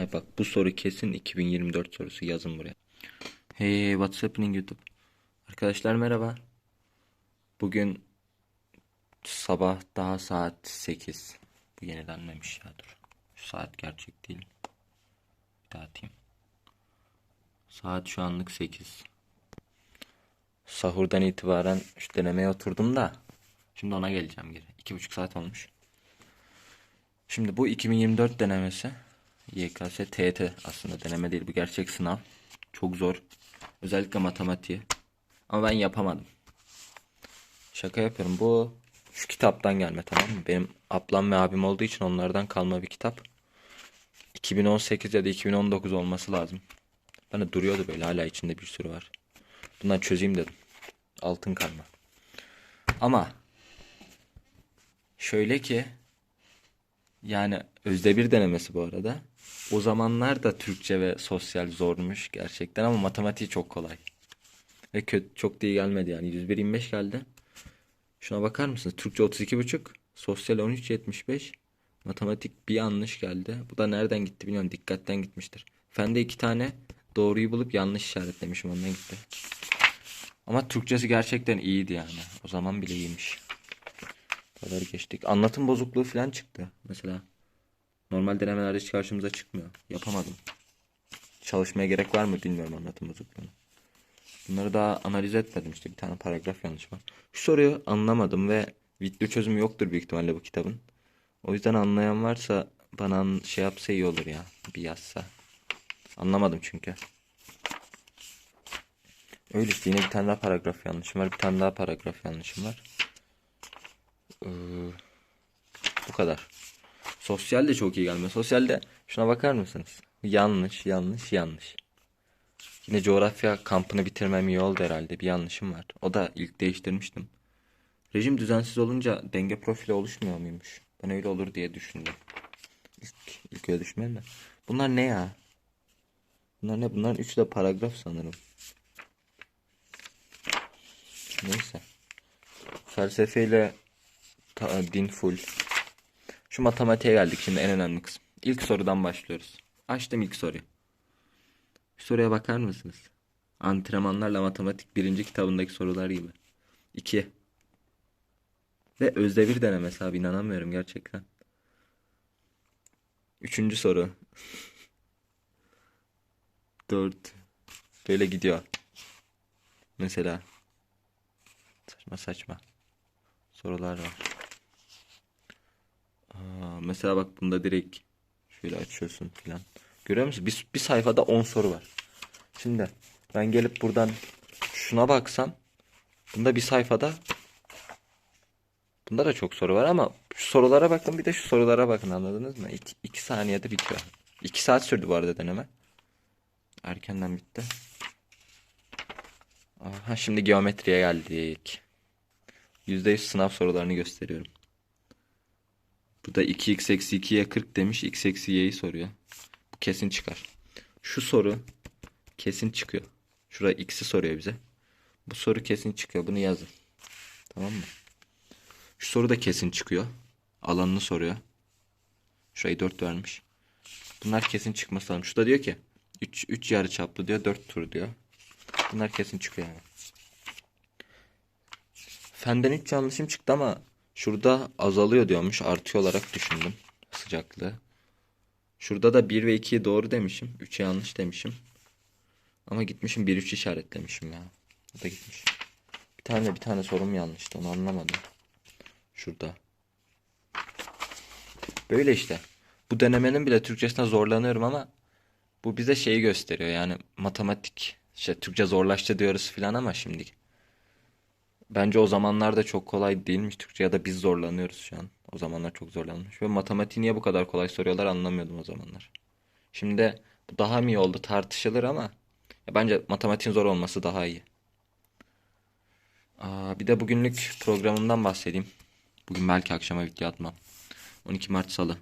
Ay bak bu soru kesin 2024 sorusu yazın buraya. Hey what's happening YouTube? Arkadaşlar merhaba. Bugün sabah daha saat 8. Bu yenilenmemiş ya dur. Şu saat gerçek değil. Bir daha atayım. Saat şu anlık 8. Sahurdan itibaren şu denemeye oturdum da. Şimdi ona geleceğim geri. 2,5 saat olmuş. Şimdi bu 2024 denemesi. YKS TET aslında deneme değil bu gerçek sınav. Çok zor. Özellikle matematiği. Ama ben yapamadım. Şaka yapıyorum. Bu şu kitaptan gelme tamam mı? Benim ablam ve abim olduğu için onlardan kalma bir kitap. 2018 ya da 2019 olması lazım. De duruyordu böyle hala içinde bir sürü var. Bundan çözeyim dedim. Altın karma. Ama şöyle ki yani özde bir denemesi bu arada. O zamanlar da Türkçe ve sosyal zormuş gerçekten ama matematiği çok kolay. Ve kötü çok da iyi gelmedi yani 101-25 geldi. Şuna bakar mısınız? Türkçe 32,5, sosyal 13,75, matematik bir yanlış geldi. Bu da nereden gitti bilmiyorum. Dikkatten gitmiştir. Fende iki tane doğruyu bulup yanlış işaretlemişim ondan gitti. Ama Türkçesi gerçekten iyiydi yani. O zaman bile iyiymiş. Kadar geçtik. Anlatım bozukluğu falan çıktı mesela. Normal denemelerde hiç karşımıza çıkmıyor. Yapamadım. Çalışmaya gerek var mı bilmiyorum anlatım bozukluğunu. Bunları daha analiz etmedim işte bir tane paragraf yanlış var. Şu soruyu anlamadım ve video çözümü yoktur büyük ihtimalle bu kitabın. O yüzden anlayan varsa bana an- şey yapsa iyi olur ya. Bir yazsa. Anlamadım çünkü. Öyle işte yine bir tane daha paragraf yanlışım var. Bir tane daha paragraf yanlışım var. Ee, bu kadar. Sosyal de çok iyi gelmiyor. Sosyalde şuna bakar mısınız? Yanlış, yanlış, yanlış. Yine coğrafya kampını bitirmem iyi oldu herhalde. Bir yanlışım var. O da ilk değiştirmiştim. Rejim düzensiz olunca denge profili oluşmuyor muymuş? Ben öyle olur diye düşündüm. İlk, ilk öyle düşünmedim de. Bunlar ne ya? Bunlar ne? Bunların üçü de paragraf sanırım. Neyse. Felsefeyle ta- din full. Şu matematiğe geldik şimdi en önemli kısım. İlk sorudan başlıyoruz. Açtım ilk soruyu. Şu soruya bakar mısınız? Antrenmanlarla matematik birinci kitabındaki sorular gibi. 2. Ve özde bir denemesi abi inanamıyorum gerçekten. Üçüncü soru. 4. Böyle gidiyor. Mesela. Saçma saçma. Sorular var. Mesela bak bunda direkt şöyle açıyorsun filan. Görüyor musun? Bir, bir sayfada 10 soru var. Şimdi ben gelip buradan şuna baksam bunda bir sayfada bunda da çok soru var ama şu sorulara bakın bir de şu sorulara bakın anladınız mı? 2 saniyede bitiyor. 2 saat sürdü bu arada deneme. Erkenden bitti. Aha, şimdi geometriye geldik. %100 sınav sorularını gösteriyorum. Bu da 2x eksi 2'ye 40 demiş. x eksi y'yi soruyor. Bu kesin çıkar. Şu soru kesin çıkıyor. Şurada x'i soruyor bize. Bu soru kesin çıkıyor. Bunu yazın. Tamam mı? Şu soru da kesin çıkıyor. Alanını soruyor. Şurayı 4 vermiş. Bunlar kesin çıkması lazım. Şurada diyor ki 3 3 yarı çaplı diyor. 4 tur diyor. Bunlar kesin çıkıyor yani. Fenden 3 yanlışım çıktı ama şurada azalıyor diyormuş. Artıyor olarak düşündüm sıcaklığı. Şurada da 1 ve 2'yi doğru demişim. 3'e yanlış demişim. Ama gitmişim 1 3 işaretlemişim ya. O da gitmiş. Bir tane bir tane sorum yanlıştı. Onu anlamadım. Şurada. Böyle işte. Bu denemenin bile Türkçesine zorlanıyorum ama bu bize şeyi gösteriyor. Yani matematik işte Türkçe zorlaştı diyoruz filan ama şimdi Bence o zamanlarda çok kolay değilmiş Türkçe ya da biz zorlanıyoruz şu an. O zamanlar çok zorlanmış. Ve matematiği niye bu kadar kolay soruyorlar anlamıyordum o zamanlar. Şimdi bu daha mı iyi oldu tartışılır ama ya bence matematiğin zor olması daha iyi. Aa, bir de bugünlük programımdan bahsedeyim. Bugün belki akşama video atmam. 12 Mart Salı.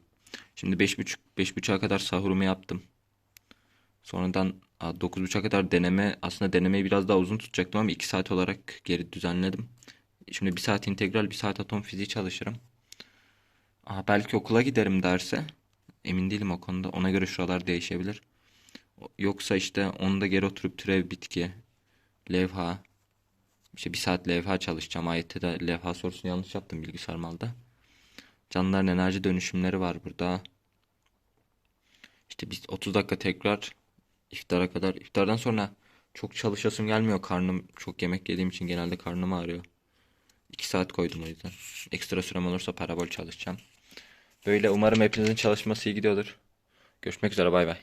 Şimdi 5.30 5.30'a kadar sahurumu yaptım. Sonradan 9.30'a kadar deneme aslında denemeyi biraz daha uzun tutacaktım ama 2 saat olarak geri düzenledim. Şimdi 1 saat integral 1 saat atom fiziği çalışırım. Aa, belki okula giderim derse. Emin değilim o konuda. Ona göre şuralar değişebilir. Yoksa işte onu da geri oturup türev bitki, levha, işte bir saat levha çalışacağım. AYT'de de levha sorusunu yanlış yaptım bilgisayar malda. Canlıların enerji dönüşümleri var burada. İşte biz 30 dakika tekrar iftara kadar. İftardan sonra çok çalışasım gelmiyor. Karnım çok yemek yediğim için genelde karnım ağrıyor. 2 saat koydum o yüzden. Ekstra sürem olursa parabol çalışacağım. Böyle umarım hepinizin çalışması iyi gidiyordur. Görüşmek üzere bay bay.